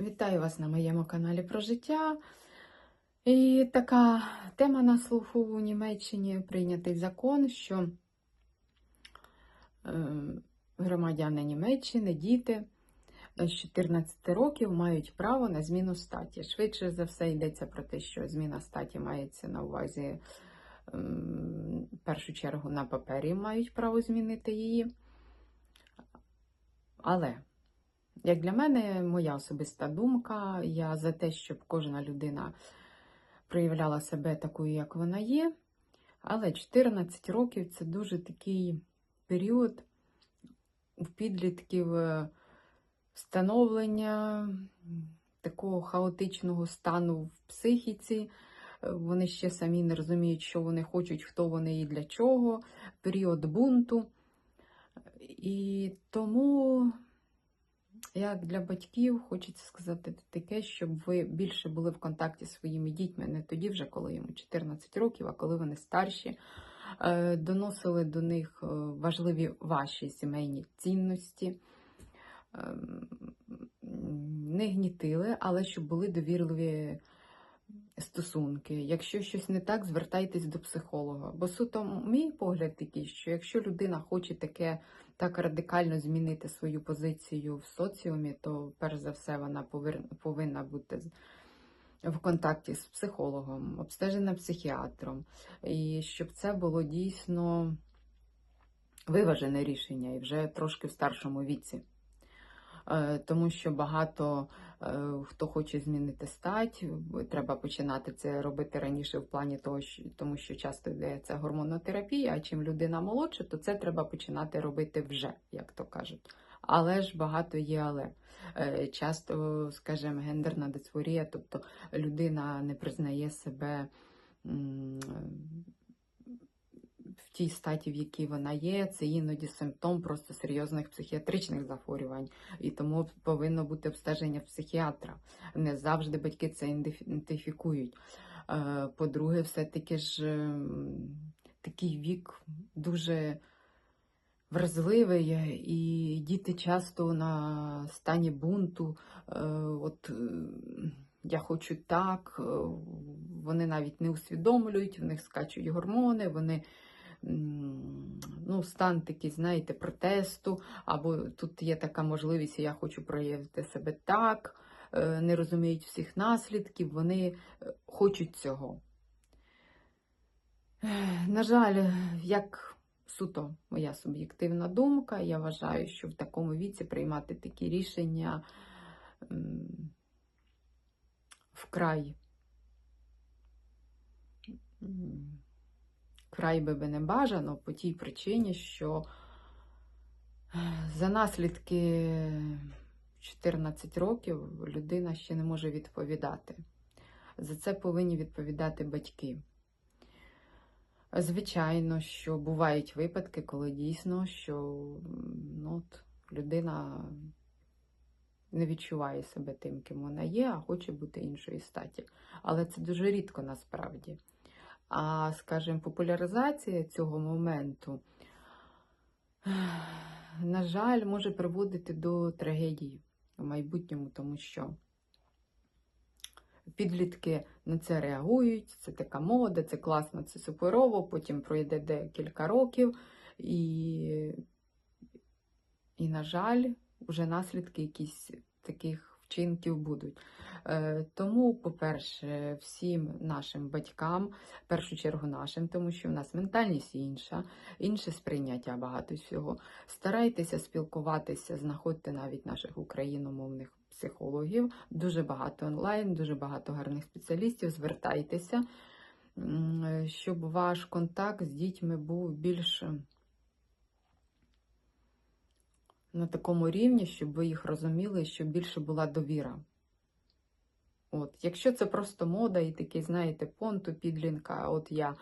Вітаю вас на моєму каналі про життя. І така тема на слуху у Німеччині прийнятий закон, що е, громадяни Німеччини, діти з 14 років мають право на зміну статі. Швидше за все йдеться про те, що зміна статі мається на увазі ем, в першу чергу на папері мають право змінити її. Але як для мене, моя особиста думка, я за те, щоб кожна людина проявляла себе такою, як вона є. Але 14 років це дуже такий період в підлітків е, становлення такого хаотичного стану в психіці. Вони ще самі не розуміють, що вони хочуть, хто вони і для чого, період бунту. І тому як для батьків хочеться сказати таке, щоб ви більше були в контакті з своїми дітьми, не тоді, вже коли йому 14 років, а коли вони старші, е, доносили до них е, важливі ваші сімейні цінності, ем, не гнітили, але щоб були довірливі стосунки. Якщо щось не так, звертайтесь до психолога. Бо суто мій погляд такий, що якщо людина хоче таке так радикально змінити свою позицію в соціумі, то перш за все вона повинна бути в контакті з психологом, обстежена психіатром, і щоб це було дійсно виважене рішення і вже трошки в старшому віці. Е, Тому що багато е, хто хоче змінити стать, треба починати це робити раніше в плані того, тому що часто йде це гормонотерапія, а чим людина молодша, то це треба починати робити вже, як то кажуть. Але ж багато є але. Е, Часто, скажімо, гендерна дисфорія, тобто людина не признає себе в тій статі, в якій вона є, це іноді симптом просто серйозних психіатричних захворювань, і тому повинно бути обстеження психіатра. Не завжди батьки це ідентифікують. Е, По-друге, все-таки ж ем, такий вік дуже вразливий, і діти часто на стані бунту. е, От е, я хочу так, вони навіть не усвідомлюють, в них скачуть гормони, вони ну, стан такий, знаєте, протесту, або тут є така можливість, я хочу проявити себе так, е, не розуміють всіх наслідків, вони е, хочуть цього. На жаль, як суто моя суб'єктивна думка, я вважаю, що в такому віці приймати такі рішення вкрай вкрай би не бажано по тій причині, що е, за наслідки 14 років людина ще не може відповідати. За це повинні відповідати батьки. Звичайно, що бувають випадки, коли дійсно, що ну, от, людина не відчуває себе тим, ким вона є, а хоче бути іншої статі. Але це дуже рідко насправді. А, скажімо, популяризація цього моменту, на жаль, може приводити до трагедії в майбутньому, тому що підлітки на це реагують, це така мода, це класно, це суперово, потім пройде декілька років, і, і на жаль, вже наслідки якісь таких вчинків будуть. Е, Тому, по-перше, всім нашим батькам, в першу чергу нашим, тому що в нас ментальність інша, інше сприйняття багато всього. Старайтеся спілкуватися, знаходьте навіть наших україномовних психологів. Дуже багато онлайн, дуже багато гарних спеціалістів. Звертайтеся, е, щоб ваш контакт з дітьми був більш на такому рівні, щоб ви їх розуміли, щоб більше була довіра. От, якщо це просто мода і такий, знаєте, понту підлінка, от я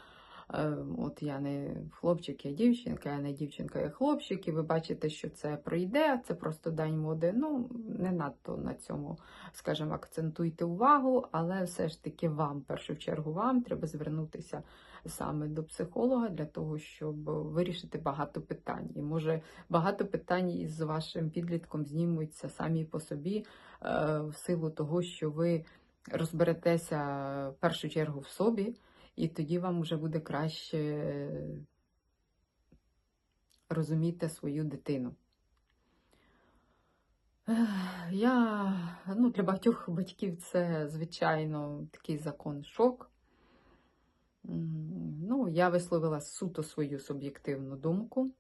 от я не хлопчик, я дівчинка, я не дівчинка, я хлопчик, і ви бачите, що це пройде, це просто день моди. Ну, не надто на цьому, скажімо, акцентуйте увагу, але все ж таки вам, в першу чергу, вам треба звернутися саме до психолога для того, щоб вирішити багато питань. І може багато питань із вашим підлітком знімуться самі по собі е, в силу того, що ви розберетеся в першу чергу в собі, і тоді вам вже буде краще розуміти свою дитину. Я, ну, для багатьох батьків це, звичайно, такий закон шок. Ну, я висловила суто свою суб'єктивну думку.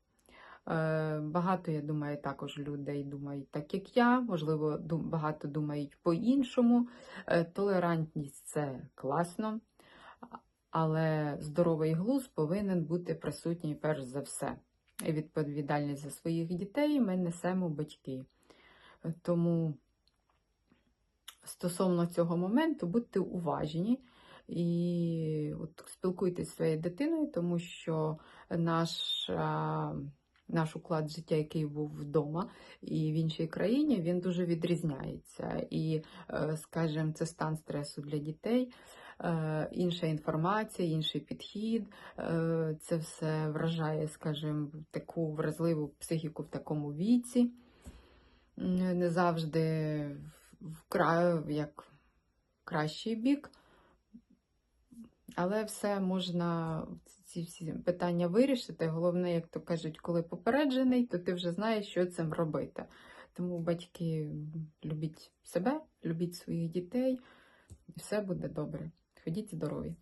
Е, Багато, я думаю, також людей думають так, як я. Можливо, багато думають по-іншому. Е, Толерантність це класно, але здоровий глузд повинен бути присутній перш за все. І відповідальність за своїх дітей ми несемо батьки. Тому стосовно цього моменту будьте уважні і от спілкуйтесь зі своєю дитиною, тому що наш, наш уклад життя, який був вдома і в іншій країні, він дуже відрізняється. І, е, скажімо, це стан стресу для дітей. Е, Інша інформація, інший підхід, е, це все вражає, скажімо, таку вразливу психіку в такому віці. Не завжди в- в кра- як кращий бік, але все можна ці всі питання вирішити. Головне, як то кажуть, коли попереджений, то ти вже знаєш, що цим робити. Тому батьки любіть себе, любіть своїх дітей, і все буде добре. Ходіть здорові.